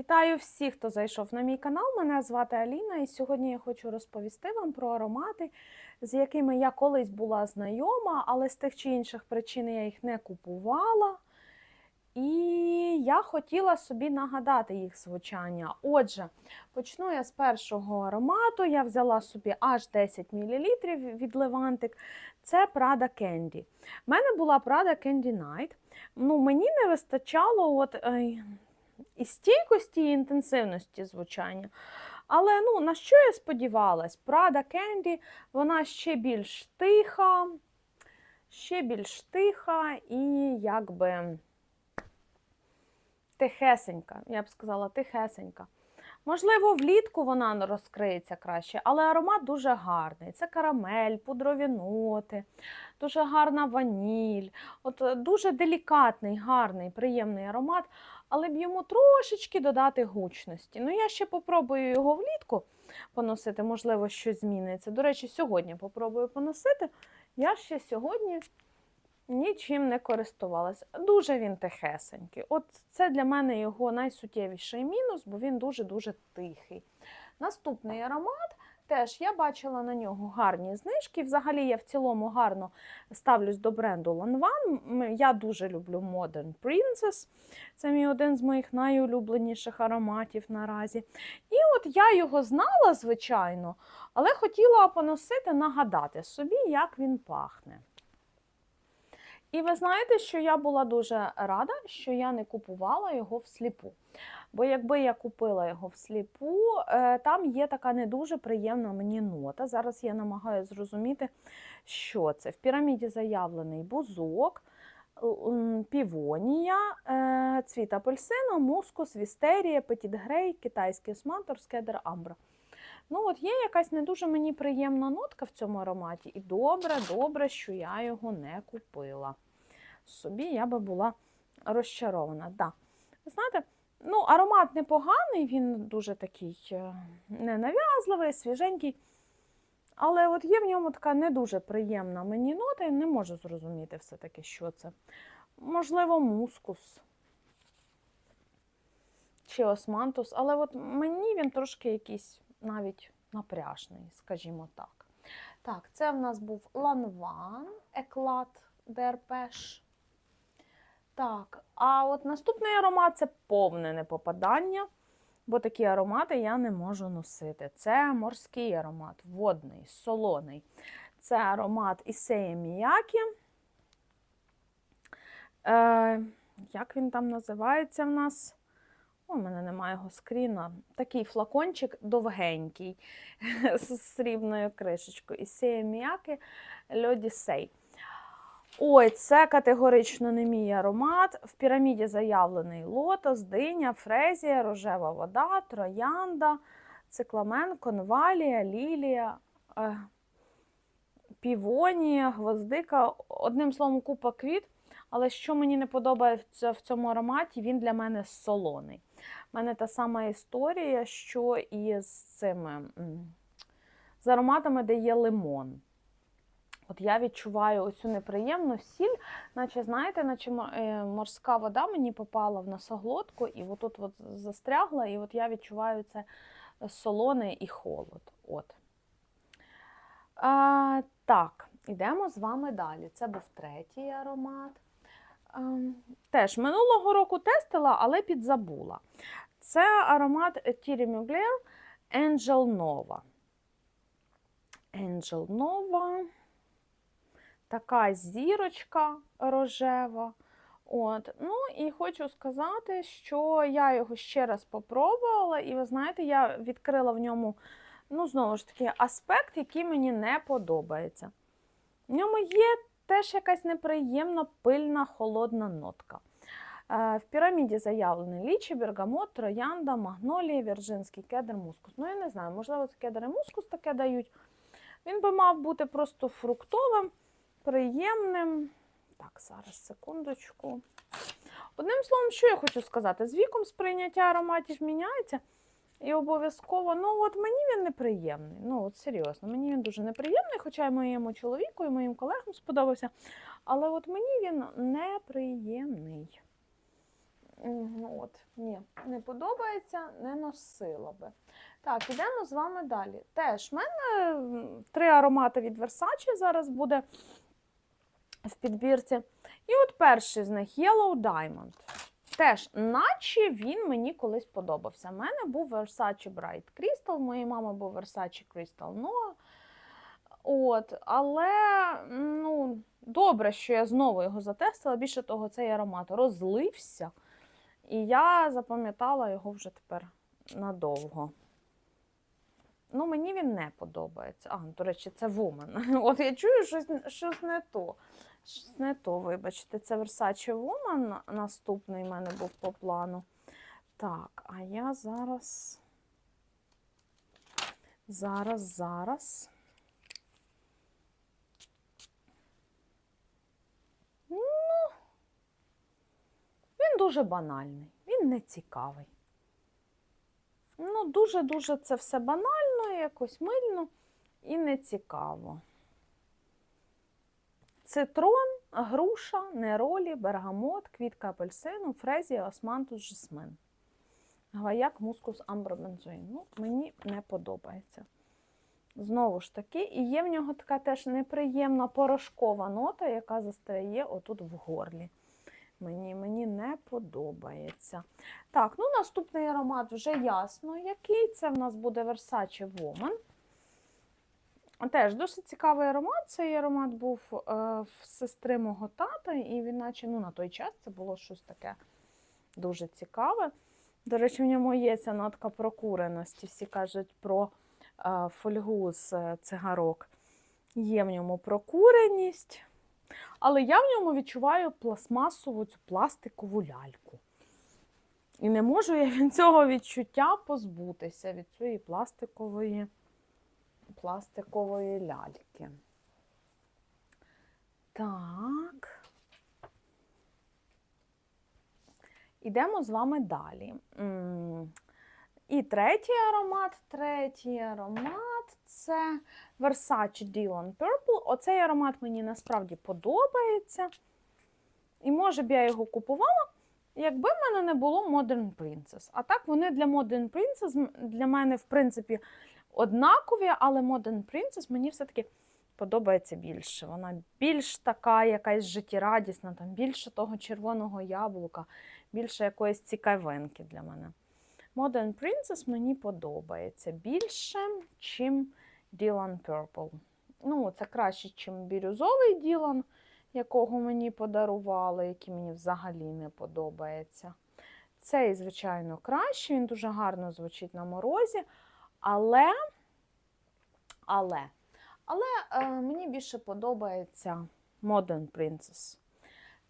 Вітаю всіх, хто зайшов на мій канал. Мене звати Аліна, і сьогодні я хочу розповісти вам про аромати, з якими я колись була знайома, але з тих чи інших причин я їх не купувала. І я хотіла собі нагадати їх звучання. Отже, почну я з першого аромату. Я взяла собі аж 10 мл від Левантик. Це Prada Candy. У мене була Prada Candy Night. Ну, мені не вистачало от, і стійкості, і інтенсивності звучання. Але ну, на що я сподівалась? Прада Кенді, вона ще більш тиха, ще більш тиха і якби тихесенька, я б сказала, тихесенька. Можливо, влітку вона розкриється краще, але аромат дуже гарний. Це карамель, пудрові ноти, дуже гарна ваніль. От е, дуже делікатний, гарний, приємний аромат, але б йому трошечки додати гучності. Ну, я ще попробую його влітку поносити, можливо, щось зміниться. До речі, сьогодні попробую поносити. Я ще сьогодні нічим не користувалася. Дуже він тихесенький. От це для мене його найсуттєвіший мінус, бо він дуже-дуже тихий. Наступний аромат. Теж я бачила на нього гарні знижки. Взагалі, я в цілому гарно ставлюсь до бренду Lanvin. Я дуже люблю Modern Princess. Це мій один з моїх найулюбленіших ароматів наразі. І от я його знала, звичайно, але хотіла поносити, нагадати собі, як він пахне. І ви знаєте, що я була дуже рада, що я не купувала його всліпу. Бо якби я купила його всліпу, е, там є така не дуже приємна мені нота. Зараз я намагаюся зрозуміти, що це. В піраміді заявлений бузок, півонія, е, цвіт апельсину, мускус, вістерія, петіт грей, китайський османтор, скедер амбра. Ну, от є якась не дуже мені приємна нотка в цьому ароматі, і добре, добре, що я його не купила. Собі я би була розчарована. Да. Знаєте, ну, аромат непоганий, він дуже такий е, ненав'язливий, свіженький. Але от є в ньому така не дуже приємна мені нота, і не можу зрозуміти все-таки, що це. Можливо, мускус чи османтус, але от мені він трошки якийсь навіть напряжний, скажімо так. Так, це в нас був Ланван, Еклат Дерпеш. Так, а от наступний аромат це повне непопадання, бо такі аромати я не можу носити. Це морський аромат, водний, солоний. Це аромат Ісея Міякі. Е, як він там називається в нас? У мене немає його скріна. Такий флакончик довгенький з срібною кришечкою. Ісея Міякі Льодісей. Ой, це категорично не мій аромат. В піраміді заявлений лотос, диня, фрезія, рожева вода, троянда, цикламен, конвалія, лілія, е, півонія, гвоздика. Одним словом, купа квіт. Але що мені не подобається в цьому ароматі, він для мене солоний. У мене та сама історія, що і з цими з ароматами, де є лимон. От я відчуваю оцю неприємну сіль, наче, знаєте, наче е, морська вода мені попала в носоглотку і отут от застрягла, і от я відчуваю це солоне і холод. От. А, так, ідемо з вами далі. Це був третій аромат. Ем, Теж минулого року тестила, але підзабула. Це аромат Thierry Mugler Angel Nova. Angel Nova. Така зірочка рожева. От. Ну і хочу сказати, що я його ще раз попробувала, і ви знаєте, я відкрила в ньому, ну, знову ж таки, аспект, який мені не подобається. В ньому є теж якась неприємна пильна холодна нотка. Е, В піраміді заявлені лічі, бергамот, троянда, магнолія, вірджинський кедр, мускус. Ну, я не знаю, можливо, це кедр і мускус таке дають. Він би мав бути просто фруктовим, приємним. Так, зараз секундочку. Одним словом, що я хочу сказати, з віком сприйняття ароматів міняється. І обов'язково, ну от мені він неприємний. Ну, от серйозно, мені він дуже неприємний, хоча й моєму чоловіку, і моїм колегам сподобався. Але от мені він неприємний. От, ні, не подобається, не носила би. Так, ідемо з вами далі. Теж в мене три аромати від Versace зараз буде в підбірці. І от перший з них Yellow Diamond. Теж, наче він мені колись подобався. У мене був Versace Bright Crystal, моєї мами був Versace Crystal Noah. От, але ну, добре, що я знову його затестила. Більше того, цей аромат розлився. І я запам'ятала його вже тепер надовго. Ну, мені він не подобається. А, до речі, це Woman. От я чую щось, щось не то. Не то, вибачте, це Versace Woman наступний в мене був по плану. Так, а я зараз. Зараз, зараз. Ну, він дуже банальний, він не цікавий. Ну, дуже-дуже це все банально, якось мильно і не цікаво. Цитрон, груша, неролі, бергамот, квітка апельсину, фрезія, османтус, жасмин. Гваяк, мускус, амбробензоїн. Ну, мені не подобається. Знову ж таки, і є в нього така теж неприємна порошкова нота, яка застряє отут в горлі. Мені, мені не подобається. Так, ну наступний аромат вже ясно, який. Це в нас буде Versace Woman. Теж досить цікавий аромат. Цей аромат був е, в сестри мого тата, і він, наче ну, на той час це було щось таке дуже цікаве. До речі, в ньому є ця нотка прокуреності. Всі кажуть про е, фольгу з е, цигарок. Є в ньому прокуреність, але я в ньому відчуваю пластмасову цю пластикову ляльку. І не можу я від цього відчуття позбутися від цієї пластикової пластикової ляльки. Так. Ідемо з вами далі. І третій аромат. Третій аромат це Versace Dylan Purple. Оцей аромат мені насправді подобається. І може б я його купувала, якби в мене не було Modern Princess. А так, вони для Modern Princess для мене, в принципі, однакові, але Modern Princess мені все-таки подобається більше. Вона більш така якась життєрадісна, там більше того червоного яблука, більше якоїсь цікавинки для мене. Modern Princess мені подобається більше, чим Dylan Purple. Ну, це краще, ніж бірюзовий Dylan, якого мені подарували, який мені взагалі не подобається. Цей, звичайно, краще, він дуже гарно звучить на морозі, але, але, але е, мені більше подобається Modern Princess.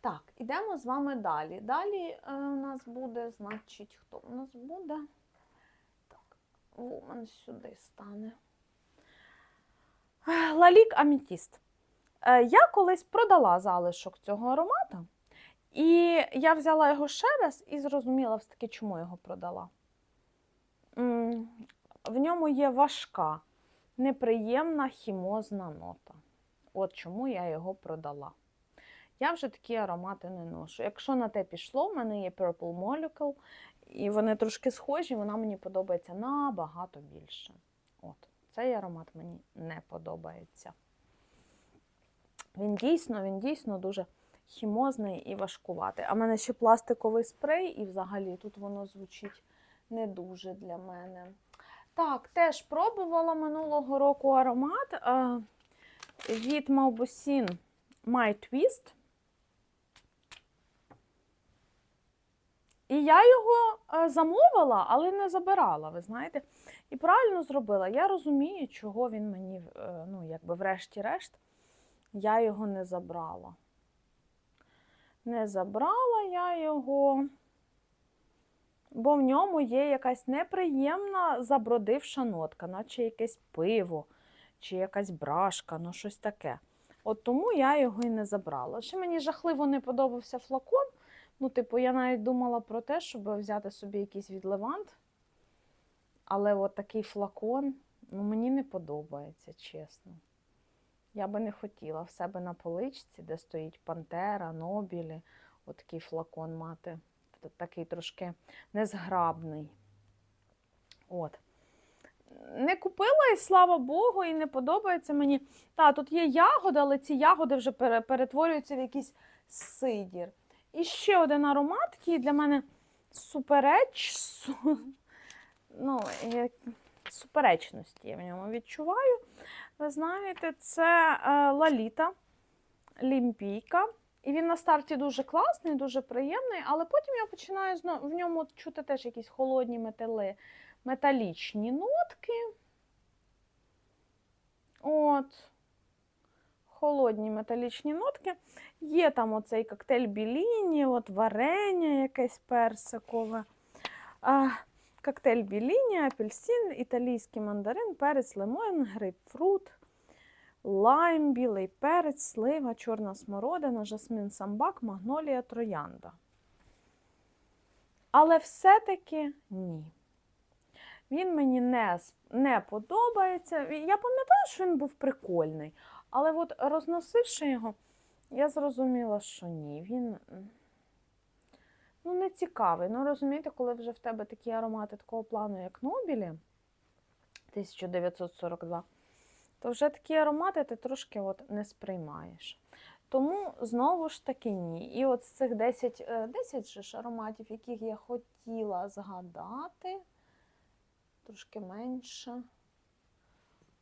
Так, ідемо з вами далі. Далі е, у нас буде, значить, хто у нас буде? Так, Woman сюди стане. Е, Лалік Амітіст. Е, Я колись продала залишок цього аромата, і я взяла його ще раз і зрозуміла все-таки, чому його продала. В ньому є важка, неприємна хімозна нота. От чому я його продала. Я вже такі аромати не ношу. Якщо на те пішло, в мене є Purple Molecule, і вони трошки схожі, вона мені подобається набагато більше. От, цей аромат мені не подобається. Він дійсно, він дійсно дуже хімозний і важкуватий. А в мене ще пластиковий спрей, і взагалі тут воно звучить не дуже для мене. Так, теж пробувала минулого року аромат е, від Mauboussin My Twist. І я його е, замовила, але не забирала, ви знаєте. І правильно зробила. Я розумію, чого він мені, е, ну, якби врешті-решт, я його не забрала. Не забрала я його, бо в ньому є якась неприємна забродивша нотка, наче якесь пиво чи якась брашка, ну щось таке. От тому я його і не забрала. Ще мені жахливо не подобався флакон. Ну, типу, я навіть думала про те, щоб взяти собі якийсь відливант. Але от такий флакон, ну, мені не подобається, чесно. Я би не хотіла в себе на поличці, де стоїть Пантера, Нобілі, отакий флакон мати. Такий трошки незграбний. От. Не купила, і слава Богу, і не подобається мені. Та, тут є ягоди, але ці ягоди вже перетворюються в якийсь сидір. І ще один аромат, який для мене супереч, су, ну, як- суперечності я в ньому відчуваю. Ви знаєте, це е, Лаліта, Лімпійка. І він на старті дуже класний, дуже приємний, але потім я починаю в ньому чути теж якісь холодні метали, металічні нотки. От. Холодні металічні нотки. Є там оцей коктейль Біліні, от варення якесь персикове. А, коктейль Біліні, апельсин, італійський мандарин, перець, лимон, грейпфрут, лайм, білий перець, слива, чорна смородина, жасмин самбак, магнолія, троянда. Але все-таки ні. Він мені не, не подобається. Я пам'ятаю, що він був прикольний, але от розносивши його, я зрозуміла, що ні. Він ну, не цікавий. Ну, розумієте, коли вже в тебе такі аромати такого плану, як Нобілі 1942, то вже такі аромати ти трошки от не сприймаєш. Тому знову ж таки ні. І от з цих 10, е, 10 же ж ароматів, яких я хотіла згадати, трошки менше.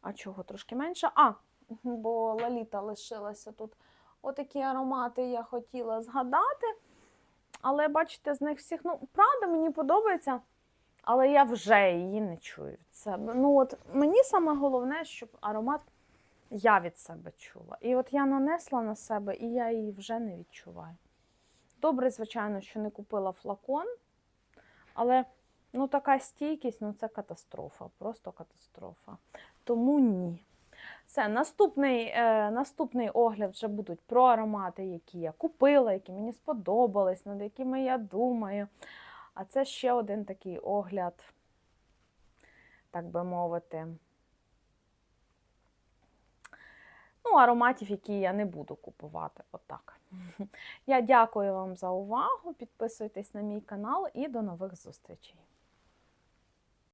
А чого трошки менше? А, бо Лаліта лишилася тут. Отакі аромати я хотіла згадати. Але бачите, з них всіх, ну, правда, мені подобається, але я вже її не чую себе. Ну, от мені саме головне, щоб аромат я від себе чула. І от я нанесла на себе, і я її вже не відчуваю. Добре, звичайно, що не купила флакон, але ну, така стійкість ну, це катастрофа, просто катастрофа. Тому ні. Все, наступний, е, наступний огляд вже будуть про аромати, які я купила, які мені сподобались, над якими я думаю. А це ще один такий огляд, так би мовити. Ну, ароматів, які я не буду купувати. Отак. Я дякую вам за увагу. Підписуйтесь на мій канал і до нових зустрічей.